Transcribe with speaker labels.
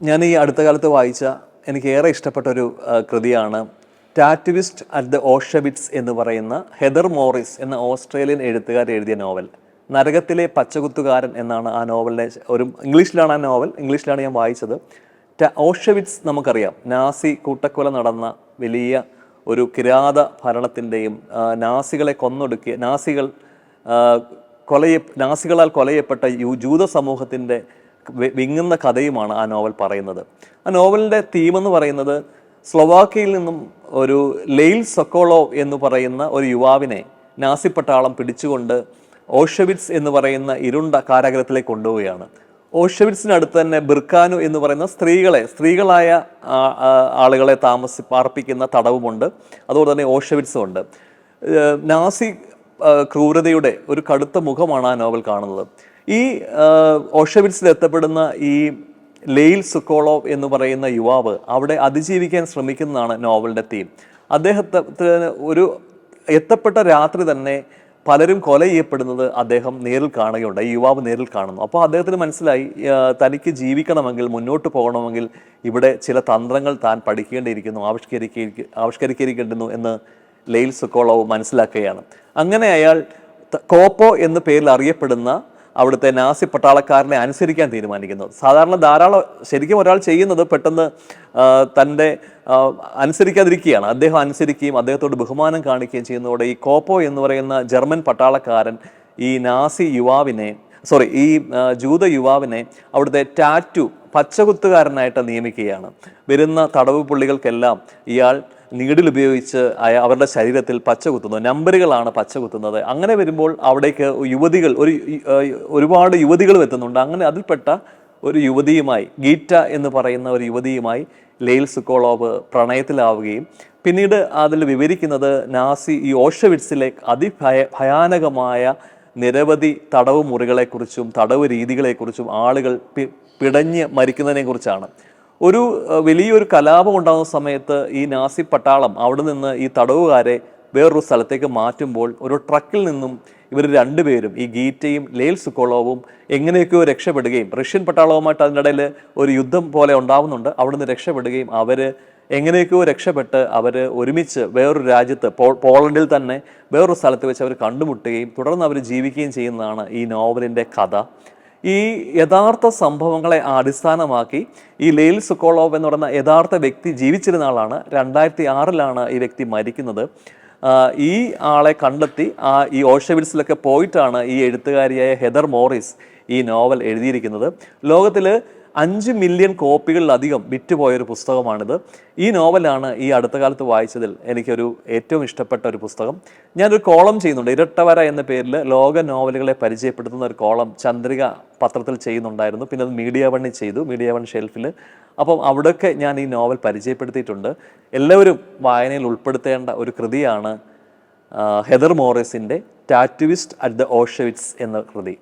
Speaker 1: ഞാൻ ഈ അടുത്ത കാലത്ത് വായിച്ച എനിക്ക് ഏറെ ഇഷ്ടപ്പെട്ട ഒരു കൃതിയാണ് ടാറ്റുവിസ്റ്റ് അറ്റ് ദ ഓഷബിറ്റ്സ് എന്ന് പറയുന്ന ഹെദർ മോറിസ് എന്ന ഓസ്ട്രേലിയൻ എഴുത്തുകാർ എഴുതിയ നോവൽ. നരകത്തിലെ പച്ചകുത്തുകാരൻ എന്നാണ് ആ നോവലിനെ ഒരു ഇംഗ്ലീഷിലാണ് ആ നോവൽ ഇംഗ്ലീഷിലാണ് ഞാൻ വായിച്ചത്. ഓഷവിറ്റ്സ് നമുക്കറിയാം. നാസി കൂട്ടക്കൊല നടന്ന വലിയ ഒരു കിരാത ഭരണത്തിന്റെയും നാസികളെ കൊന്നൊടുക്കിയ നാസികൾ കൊലയ നാസികളാൽ കൊലയപ്പെട്ട യു ജൂത സമൂഹത്തിന്റെ വിങ്ങുന്ന കഥയുമാണ് ആ നോവൽ പറയുന്നത്. ആ നോവലിന്റെ തീമെന്ന് പറയുന്നത് സ്ലൊവാക്കിയയിൽ നിന്നും ഒരു ലെയിൽ സൊക്കോളോ എന്ന് പറയുന്ന ഒരു യുവാവിനെ നാസി പട്ടാളം പിടിച്ചുകൊണ്ട് ഓഷവിറ്റ്സ് എന്ന് പറയുന്ന ഇരുണ്ട കാരാഗ്രഹത്തിലേക്ക് കൊണ്ടുപോവുകയാണ്. ഓഷവിറ്റ്സിനടുത്ത് തന്നെ ബിർക്കാനു എന്ന് പറയുന്ന സ്ത്രീകളെ സ്ത്രീകളായ ആളുകളെ താമസി പാർപ്പിക്കുന്ന തടവുമുണ്ട്. അതുപോലെ തന്നെ ഓഷവിറ്റ്സും ഉണ്ട്. നാസി ക്രൂരതയുടെ ഒരു കടുത്ത മുഖമാണ് ആ നോവൽ കാണുന്നത്. ഈ ഓഷവിറ്റ്സിൽ എത്തപ്പെടുന്ന ഈ ലെയിൽ സുക്കോളോവ് എന്ന് പറയുന്ന യുവാവ് അവിടെ അതിജീവിക്കാൻ ശ്രമിക്കുന്നതാണ് നോവലിന്റെ തീം അദ്ദേഹത്തിന് ഒരു എത്തപ്പെട്ട രാത്രി തന്നെ പലരും കൊല ചെയ്യപ്പെടുന്നത് അദ്ദേഹം നേരിൽ കാണുകയുണ്ട് ഈ യുവാവ് നേരിൽ കാണുന്നു. അപ്പോൾ അദ്ദേഹത്തിന് മനസ്സിലായി തനിക്ക് ജീവിക്കണമെങ്കിൽ മുന്നോട്ട് പോകണമെങ്കിൽ ഇവിടെ ചില തന്ത്രങ്ങൾ താൻ പഠിക്കേണ്ടിയിരിക്കുന്നു ആവിഷ്കരിക്ക ആവിഷ്കരിക്കേണ്ടിയിരിക്കുന്നു എന്ന് ലെയിൽ സുക്കോളോവ് മനസ്സിലാക്കുകയാണ്. അങ്ങനെ അയാൾ കോപ്പോ എന്ന പേരിൽ അറിയപ്പെടുന്ന അവിടുത്തെ നാസി പട്ടാളക്കാരനെ അനുസരിക്കാൻ തീരുമാനിക്കുന്നു. സാധാരണ ധാരാളം ശരിക്കും ഒരാൾ ചെയ്യുന്നത് പെട്ടെന്ന് തന്റെ അനുസരിക്കാതിരിക്കുകയാണ്. അദ്ദേഹം അനുസരിക്കുകയും അദ്ദേഹത്തോട് ബഹുമാനം കാണിക്കുകയും ചെയ്യുന്നതോടെ ഈ കോപ്പോ എന്ന് പറയുന്ന ജർമ്മൻ പട്ടാളക്കാരൻ ഈ നാസി യുവാവിനെ സോറി ഈ ജൂത യുവാവിനെ അവിടുത്തെ ടാറ്റു പച്ചകുത്തുകാരനായിട്ട് നിയമിക്കുകയാണ്. വരുന്ന തടവ് പുള്ളികൾക്കെല്ലാം ഇയാൾ നീഡിൽ ഉപയോഗിച്ച് അവരുടെ ശരീരത്തിൽ പച്ച കുത്തുന്നത് നമ്പറുകളാണ് പച്ച കുത്തുന്നത്. അങ്ങനെ വരുമ്പോൾ അവിടേക്ക് യുവതികൾ ഒരു ഒരുപാട് യുവതികളും എത്തുന്നുണ്ട്. അങ്ങനെ അതിൽപ്പെട്ട ഒരു യുവതിയുമായി ഗീറ്റ എന്ന് പറയുന്ന ഒരു യുവതിയുമായി ലെയിൽ സുക്കോളോവ് പ്രണയത്തിലാവുകയും പിന്നീട് അതിൽ വിവരിക്കുന്നത് നാസി ഈ ഓഷവിറ്റ്സിലെ അതിഭയ ഭയാനകമായ നിരവധി തടവ് മുറികളെക്കുറിച്ചും തടവ് രീതികളെക്കുറിച്ചും ആളുകൾ പിടഞ്ഞ് മരിക്കുന്നതിനെക്കുറിച്ചാണ്. ഒരു വലിയൊരു കലാപം ഉണ്ടാകുന്ന സമയത്ത് ഈ നാസി പട്ടാളം അവിടെ നിന്ന് ഈ തടവുകാരെ വേറൊരു സ്ഥലത്തേക്ക് മാറ്റുമ്പോൾ ഒരു ട്രക്കിൽ നിന്നും ഇവർ രണ്ടുപേരും ഈ ഗീറ്റയും ലേൽ സുക്കോളോവും എങ്ങനെയൊക്കെയോ രക്ഷപ്പെടുകയും റഷ്യൻ പട്ടാളവുമായിട്ട് അതിനിടയിൽ ഒരു യുദ്ധം പോലെ ഉണ്ടാവുന്നുണ്ട്. അവിടുന്ന് രക്ഷപ്പെടുകയും അവർ എങ്ങനെയൊക്കെയോ രക്ഷപ്പെട്ട് അവർ ഒരുമിച്ച് വേറൊരു രാജ്യത്ത് പോളണ്ടിൽ തന്നെ വേറൊരു സ്ഥലത്ത് വെച്ച് അവർ കണ്ടുമുട്ടുകയും തുടർന്ന് അവർ ജീവിക്കുകയും ചെയ്യുന്നതാണ് ഈ നോവലിന്റെ കഥ. ഈ യഥാർത്ഥ സംഭവങ്ങളെ അടിസ്ഥാനമാക്കി ഈ ലെയിൽ സുക്കോളോവ് എന്ന് പറയുന്ന യഥാർത്ഥ വ്യക്തി ജീവിച്ചിരുന്ന ആളാണ്. രണ്ടായിരത്തി ആറിലാണ് ഈ വ്യക്തി മരിക്കുന്നത്. ഈ ആളെ കണ്ടെത്തി ആ ഈ ഓഷവിൽസിലൊക്കെ പോയിട്ടാണ് ഈ എഴുത്തുകാരിയായ ഹെദർ മോറിസ് ഈ നോവൽ എഴുതിയിരിക്കുന്നത്. ലോകത്തിൽ അഞ്ച് മില്യൺ കോപ്പികളിലധികം വിറ്റുപോയൊരു പുസ്തകമാണിത്. ഈ നോവലാണ് ഈ അടുത്ത കാലത്ത് വായിച്ചതിൽ എനിക്കൊരു ഏറ്റവും ഇഷ്ടപ്പെട്ട ഒരു പുസ്തകം. ഞാനൊരു കോളം ചെയ്യുന്നുണ്ട്. ഇരട്ടവര എന്ന പേരിൽ ലോക നോവലുകളെ പരിചയപ്പെടുത്തുന്ന ഒരു കോളം ചന്ദ്രിക പത്രത്തിൽ ചെയ്യുന്നുണ്ടായിരുന്നു. പിന്നെ അത് മീഡിയ വണ്ണി ചെയ്തു മീഡിയ വൺ ഷെൽഫിൽ. അപ്പം അവിടെയൊക്കെ ഞാൻ ഈ നോവൽ പരിചയപ്പെടുത്തിയിട്ടുണ്ട്. എല്ലാവരും വായനയിൽ ഉൾപ്പെടുത്തേണ്ട ഒരു കൃതിയാണ് ഹെദർ മോറിസിന്റെ ടാറ്റുവിസ്റ്റ് അറ്റ് ദ ഓഷവിറ്റ്സ് എന്ന കൃതി.